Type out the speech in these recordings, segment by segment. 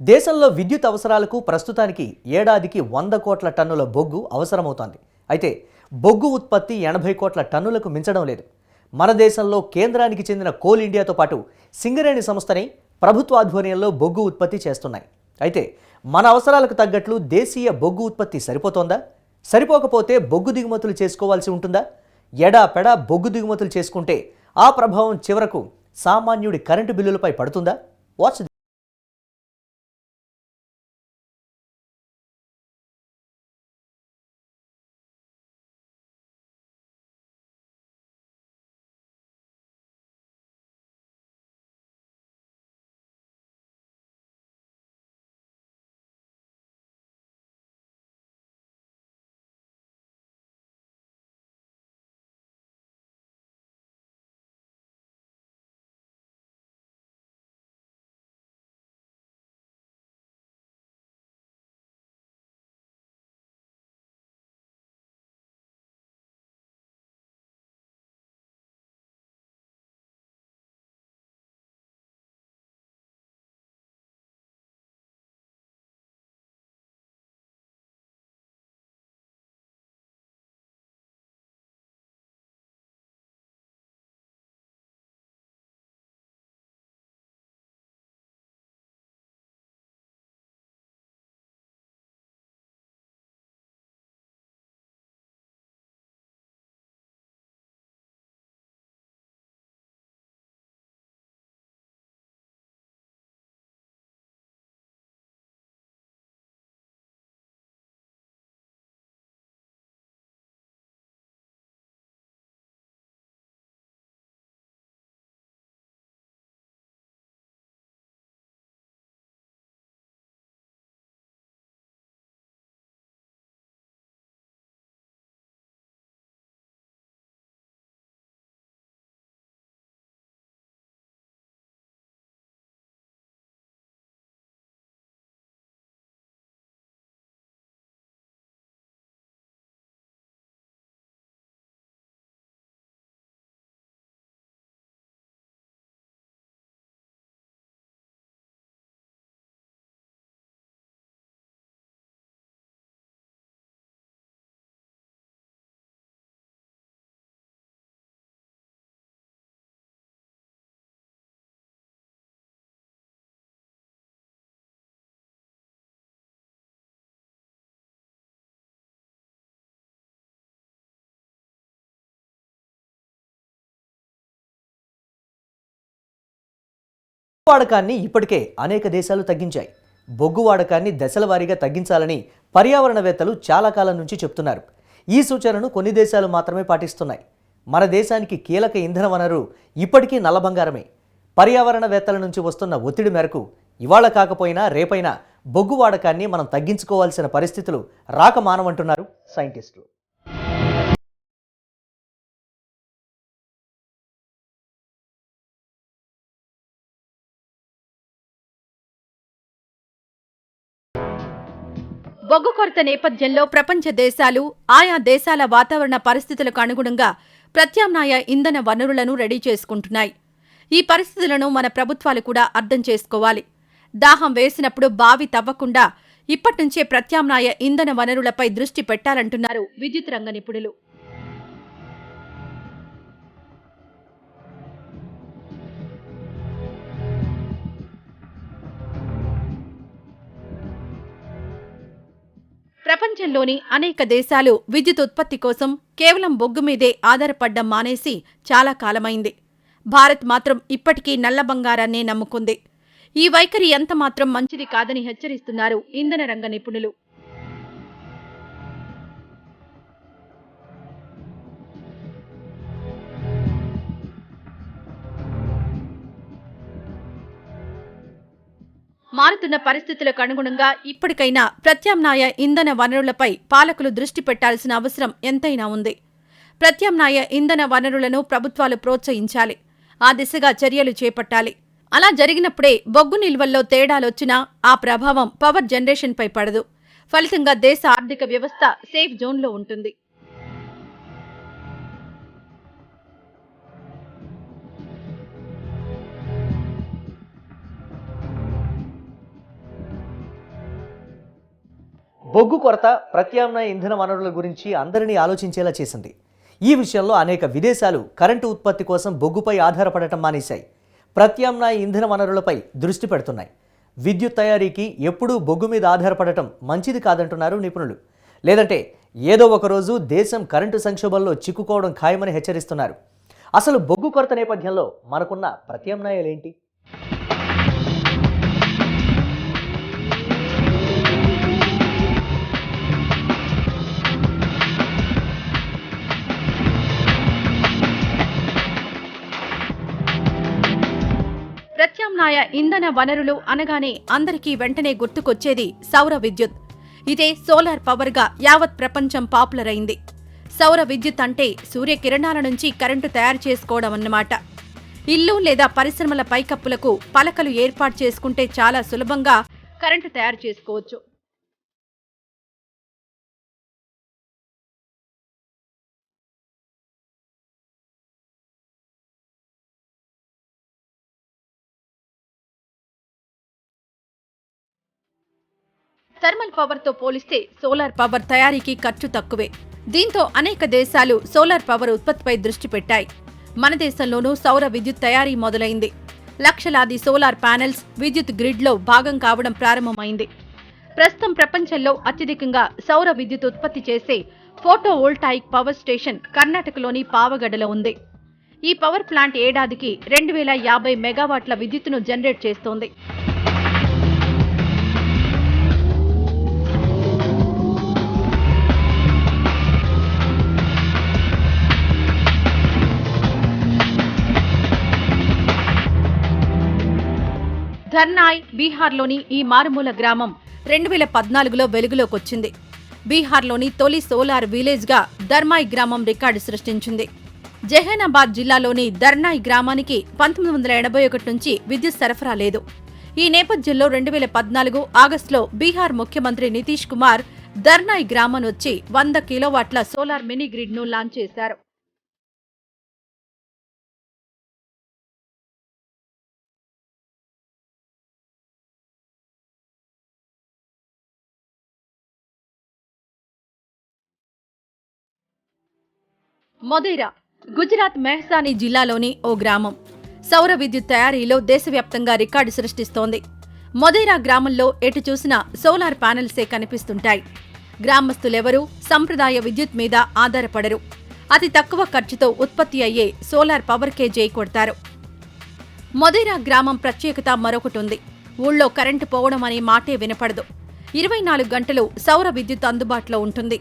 దేశంలో విద్యుత్ అవసరాలకు ప్రస్తుతానికి ఏడాదికి వంద కోట్ల టన్నుల బొగ్గు అవసరమవుతోంది. అయితే బొగ్గు ఉత్పత్తి ఎనభై కోట్ల టన్నులకు మించడం లేదు. మన దేశంలో కేంద్రానికి చెందిన కోల్ ఇండియాతో పాటు సింగరేణి సంస్థని ప్రభుత్వ ఆధ్వర్యంలో బొగ్గు ఉత్పత్తి చేస్తున్నాయి. అయితే మన అవసరాలకు తగ్గట్లు దేశీయ బొగ్గు ఉత్పత్తి సరిపోతోందా? సరిపోకపోతే బొగ్గు దిగుమతులు చేసుకోవాల్సి ఉంటుందా? ఎడా పెడా బొగ్గు దిగుమతులు చేసుకుంటే ఆ ప్రభావం చివరకు సామాన్యుడి కరెంటు బిల్లులపై పడుతుందా? వాచ్ వాడకాన్ని ఇప్పటికే అనేక దేశాలు తగ్గించాయి. బొగ్గు వాడకాన్ని దశల వారీగా తగ్గించాలని పర్యావరణవేత్తలు చాలా కాలం నుంచి చెప్తున్నారు. ఈ సూచనను కొన్ని దేశాలు మాత్రమే పాటిస్తున్నాయి. మన దేశానికి కీలక ఇంధన వనరు ఇప్పటికీ నల్లబంగారమే పర్యావరణవేత్తల నుంచి వస్తున్న ఒత్తిడి మేరకు ఇవాళ కాకపోయినా రేపైనా బొగ్గు వాడకాన్ని మనం తగ్గించుకోవాల్సిన పరిస్థితులు రాక మానవంటున్నారు సైంటిస్టులు. బొగ్గు కొరత నేపథ్యంలో ప్రపంచ దేశాలు ఆయా దేశాల వాతావరణ పరిస్థితులకు అనుగుణంగా ప్రత్యామ్నాయ ఇంధన వనరులను రెడీ చేసుకుంటున్నాయి. ఈ పరిస్థితులను మన ప్రభుత్వాలు కూడా అర్థం చేసుకోవాలి. దాహం వేసినప్పుడు బావి తవ్వకుండా ఇప్పటినుంచే ప్రత్యామ్నాయ ఇంధన వనరులపై దృష్టి పెట్టాలంటున్నారు విద్యుత్ రంగ నిపుణులు. ప్రపంచంలోని అనేక దేశాలు విద్యుత్ ఉత్పత్తి కోసం కేవలం బొగ్గు మీదే ఆధారపడ్డం మానేసి చాలా కాలమైంది. భారత్ మాత్రం ఇప్పటికీ నల్ల బంగారాన్నే నమ్ముకుంది. ఈ వైఖరి ఎంత మాత్రం మంచిది కాదని హెచ్చరిస్తున్నారు ఇంధన రంగ నిపుణులు. మారుతున్న పరిస్థితులకు అనుగుణంగా ఇప్పటికైనా ప్రత్యామ్నాయ ఇంధన వనరులపై పాలకులు దృష్టి పెట్టాల్సిన అవసరం ఎంతైనా ఉంది. ప్రత్యామ్నాయ ఇంధన వనరులను ప్రభుత్వాలు ప్రోత్సహించాలి. ఆ దిశగా చర్యలు చేపట్టాలి. అలా జరిగినప్పుడే బొగ్గు నిల్వల్లో తేడాలొచ్చినా ఆ ప్రభావం పవర్ జనరేషన్పై పడదు. ఫలితంగా దేశ ఆర్థిక వ్యవస్థ సేఫ్ జోన్లో ఉంటుంది. బొగ్గు కొరత ప్రత్యామ్నాయ ఇంధన వనరుల గురించి అందరినీ ఆలోచించేలా చేసింది. ఈ విషయంలో అనేక విదేశాలు కరెంటు ఉత్పత్తి కోసం బొగ్గుపై ఆధారపడటం మానేశాయి. ప్రత్యామ్నాయ ఇంధన వనరులపై దృష్టి పెడుతున్నాయి. విద్యుత్ తయారీకి ఎప్పుడూ బొగ్గు మీద ఆధారపడటం మంచిది కాదంటున్నారు నిపుణులు. లేదంటే ఏదో ఒక రోజు దేశం కరెంటు సంక్షోభంలో చిక్కుకోవడం ఖాయమని హెచ్చరిస్తున్నారు. అసలు బొగ్గు కొరత నేపథ్యంలో మనకున్న ప్రత్యామ్నాయాలేంటి? ప్రత్యామ్నాయ ఇంధన వనరులు అనగానే అందరికీ వెంటనే గుర్తుకొచ్చేది సౌర విద్యుత్. ఇదే సోలార్ పవర్గా యావత్ ప్రపంచం పాపులర్ అయింది సౌర విద్యుత్ అంటే సూర్యకిరణాల నుంచి కరెంటు తయారు చేసుకోవడం అన్నమాట. ఇల్లు లేదా పరిశ్రమల పైకప్పులకు పలకలు ఏర్పాటు చేసుకుంటే చాలా సులభంగా కరెంటు తయారు చేసుకోవచ్చు. థర్మల్ పవర్తో పోలిస్తే సోలార్ పవర్ తయారీకి ఖర్చు తక్కువే. దీంతో అనేక దేశాలు సోలార్ పవర్ ఉత్పత్తిపై దృష్టి పెట్టాయి. మన దేశంలోనూ సౌర విద్యుత్ తయారీ మొదలైంది. లక్షలాది సోలార్ ప్యానెల్స్ విద్యుత్ గ్రిడ్లో భాగం కావడం ప్రారంభమైంది. ప్రస్తుతం ప్రపంచంలో అత్యధికంగా సౌర విద్యుత్ ఉత్పత్తి చేసే ఫోటో వోల్టాయిక్ పవర్ స్టేషన్ కర్ణాటకలోని పావగడలో ఉంది. ఈ పవర్ ప్లాంట్ ఏడాదికి రెండు వేల యాభై మెగావాట్ల విద్యుత్తును జనరేట్ చేస్తోంది. ధర్నాయ్ బీహార్లోని ఈ మారుమూల గ్రామం రెండు వేల పద్నాలుగులో వెలుగులోకొచ్చింది. బీహార్లోని తొలి సోలార్ విలేజ్గా ధర్మాయ్ గ్రామం రికార్డు సృష్టించింది. జహేనాబాద్ జిల్లాలోని ధర్నాయ్ గ్రామానికి పంతొమ్మిది వందల ఎనభై ఒకటి నుంచి విద్యుత్ సరఫరా లేదు. ఈ నేపథ్యంలో రెండు వేల పద్నాలుగు ఆగస్టులో బీహార్ ముఖ్యమంత్రి నితీష్ కుమార్ ధర్నాయ్ గ్రామం వచ్చి వంద కిలోవాట్ల సోలార్ మినీ గ్రిడ్ను లాంచ్ చేశారు. మొదేరా గుజరాత్ మెహసాని జిల్లాలోని ఓ గ్రామం. సౌర విద్యుత్ తయారీలో దేశవ్యాప్తంగా రికార్డు సృష్టిస్తోంది. మొదేరా గ్రామంలో ఎటు చూసినా సోలార్ ప్యానెల్సే కనిపిస్తుంటాయి. గ్రామస్తులెవరూ సంప్రదాయ విద్యుత్ మీద ఆధారపడరు. అతి తక్కువ ఖర్చుతో ఉత్పత్తి అయ్యే సోలార్ పవర్కే కేజీ కొడతారు. మొదేరా గ్రామం ప్రత్యేకత మరొకటి ఉంది ఊళ్ళో కరెంటు పోవడం అనే మాటే వినపడదు. ఇరవై నాలుగు గంటలు సౌర విద్యుత్ అందుబాటులో ఉంటుంది.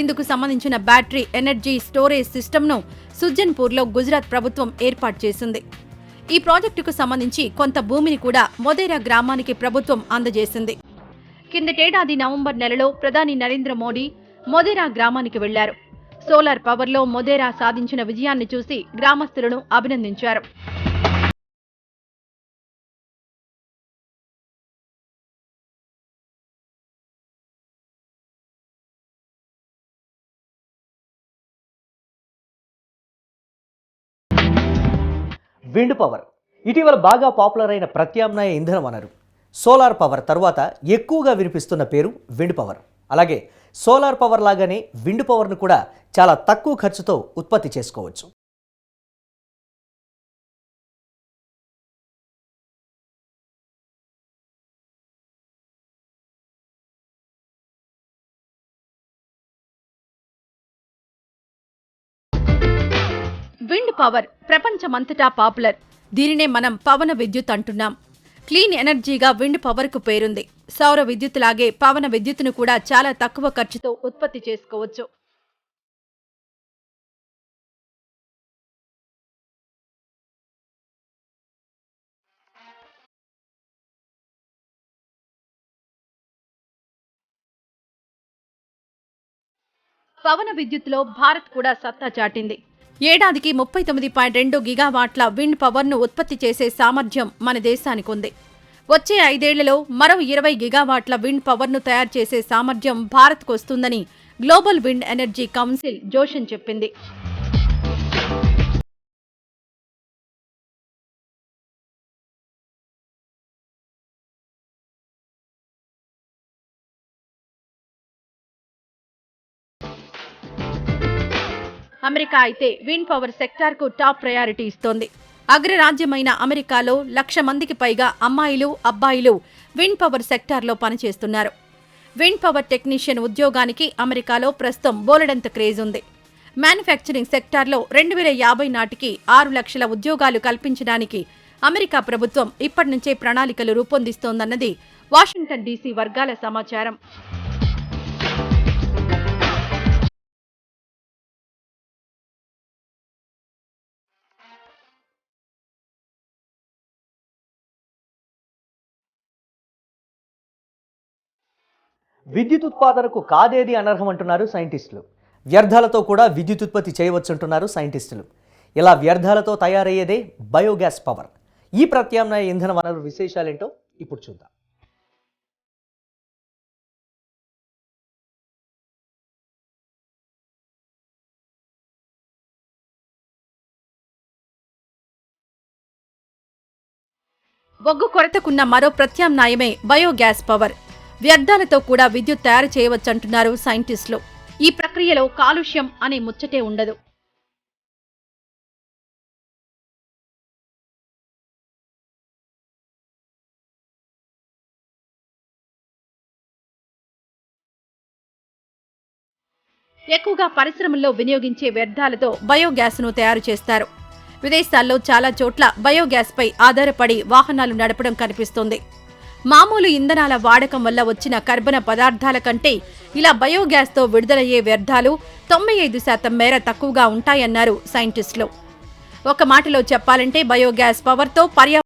ఇందుకు సంబంధించిన బ్యాటరీ ఎనర్జీ స్టోరేజ్ సిస్టమ్ను సుజ్జన్పూర్లో గుజరాత్ ప్రభుత్వం ఏర్పాటు చేసింది. ఈ ప్రాజెక్టుకు సంబంధించి కొంత భూమిని కూడా మొదేరా గ్రామానికి ప్రభుత్వం అందజేసింది. కిందటేడాది నవంబర్ నెలలో ప్రధాని నరేంద్ర మోడీ మొదేరా గ్రామానికి వెళ్ళారు. సోలార్ పవర్లో మొదేరా సాధించిన విజయాన్ని చూసి గ్రామస్తులను అభినందించారు. Wind power. ఇటీవల బాగా పాపులర్ అయిన ప్రత్యామ్నాయ ఇంధన వనరు సోలార్ పవర్ తర్వాత ఎక్కువగా వినిపిస్తున్న పేరు విండ్ పవర్. అలాగే సోలార్ పవర్ లాగానే విండ్ పవర్ను కూడా చాలా తక్కువ ఖర్చుతో ఉత్పత్తి చేసుకోవచ్చు. విండ్ పవర్ ప్రపంచమంతటా పాపులర్. దీనినే మనం పవన విద్యుత్ అంటున్నాం. క్లీన్ ఎనర్జీగా విండ్ పవర్కు పేరుంది. సౌర విద్యుత్ లాగే పవన విద్యుత్తును కూడా చాలా తక్కువ ఖర్చుతో ఉత్పత్తి చేసుకోవచ్చు. పవన విద్యుత్లో భారత్ కూడా సత్తా చాటింది. ఏడాదికి ముప్పై తొమ్మిది పాయింట్ రెండు గిగావాట్ల విండ్ పవర్ను ఉత్పత్తి చేసే సామర్థ్యం మన దేశానికి ఉంది. వచ్చే ఐదేళ్ళలో మరో ఇరవై గిగావాట్ల విండ్ పవర్ను తయారు చేసే సామర్థ్యం భారత్కు వస్తుందని గ్లోబల్ విండ్ ఎనర్జీ కౌన్సిల్ జోషన్ చెప్పింది. అమెరికా అయితే విండ్ పవర్ సెక్టార్కు టాప్ ప్రయారిటీ ఇస్తోంది. అగ్రరాజ్యమైన అమెరికాలో లక్ష మందికి పైగా అమ్మాయిలు అబ్బాయిలు విండ్ పవర్ సెక్టార్లో పనిచేస్తున్నారు. విండ్ పవర్ టెక్నీషియన్ ఉద్యోగానికి అమెరికాలో ప్రస్తుతం బోలెడంత క్రేజ్ ఉంది. మ్యానుఫ్యాక్చరింగ్ సెక్టార్లో రెండు వేల యాభై నాటికి ఆరు లక్షల ఉద్యోగాలు కల్పించడానికి అమెరికా ప్రభుత్వం ఇప్పటి నుంచే ప్రణాళికలు రూపొందిస్తోందన్నది వాషింగ్టన్ డీసీ వర్గాల సమాచారం. విద్యుత్ ఉత్పాదనకు కాదేది అనర్హం అంటున్నారు సైంటిస్టులు. వ్యర్థాలతో కూడా విద్యుత్ ఉత్పత్తి చేయవచ్చంటున్నారు సైంటిస్టులు. ఇలా వ్యర్థాలతో తయారయ్యేదే బయోగ్యాస్ పవర్. ఈ ప్రత్యామ్నాయ ఇంధన వనరు విశేషాలేంటో ఇప్పుడు చూద్దాం. బొగ్గు కొరతకున్న మరో ప్రత్యామ్నాయమే బయోగ్యాస్ పవర్. వ్యర్థాలతో కూడా విద్యుత్ తయారు చేయవచ్చంటున్నారు సైంటిస్టులు. ఈ ప్రక్రియలో కాలుష్యం అనే ముచ్చటే ఉండదు. ఎక్కువగా పరిశ్రమల్లో వినియోగించే వ్యర్థాలతో బయోగ్యాస్ను తయారు చేస్తారు. విదేశాల్లో చాలా చోట్ల బయోగ్యాస్పై ఆధారపడి వాహనాలు నడపడం కనిపిస్తోంది. మామూలు ఇంధనాల వాడకం వల్ల వచ్చిన కర్బన పదార్థాల కంటే ఇలా బయోగ్యాస్తో విడుదలయ్యే వ్యర్థాలు తొంభై ఐదు శాతం మేర తక్కువగా ఉంటాయన్నారు సైంటిస్టులు. ఒక మాటలో చెప్పాలంటే బయోగ్యాస్ పవర్తో పర్యా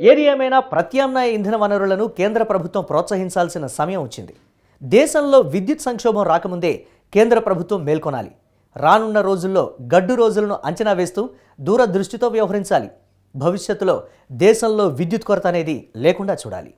ఏది ఏమైనా ప్రత్యామ్నాయ ఇంధన వనరులను కేంద్ర ప్రభుత్వం ప్రోత్సహించాల్సిన సమయం వచ్చింది. దేశంలో విద్యుత్ సంక్షోభం రాకముందే కేంద్ర ప్రభుత్వం మేల్కొనాలి. రానున్న రోజుల్లో గడ్డు రోజులను అంచనా వేస్తూ దూరదృష్టితో వ్యవహరించాలి. భవిష్యత్తులో దేశంలో విద్యుత్ కొరత అనేది లేకుండా చూడాలి.